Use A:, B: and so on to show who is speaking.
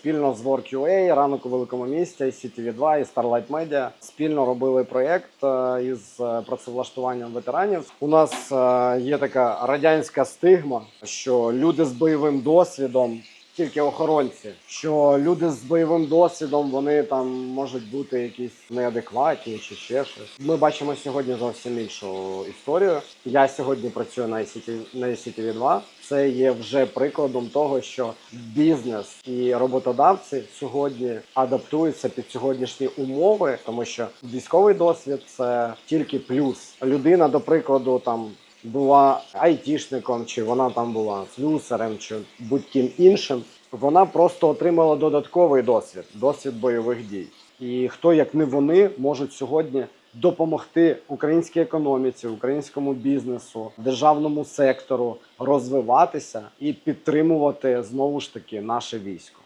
A: спільно з Work.ua, ранок у великому місті, CTV2 і Starlight Media спільно робили проєкт е, із е, працевлаштуванням ветеранів. У нас е, є така радянська стигма, що люди з бойовим досвідом. Тільки охоронці, що люди з бойовим досвідом вони там можуть бути якісь неадекватні чи ще щось. Ми бачимо сьогодні зовсім іншу історію. Я сьогодні працюю на ICT, на ICTV 2 Це є вже прикладом того, що бізнес і роботодавці сьогодні адаптуються під сьогоднішні умови, тому що військовий досвід це тільки плюс. Людина, до прикладу, там була айтішником, чи вона там була слюсарем, чи будь-ким іншим. Вона просто отримала додатковий досвід, досвід бойових дій. І хто як не вони можуть сьогодні допомогти українській економіці, українському бізнесу, державному сектору розвиватися і підтримувати знову ж таки наше військо.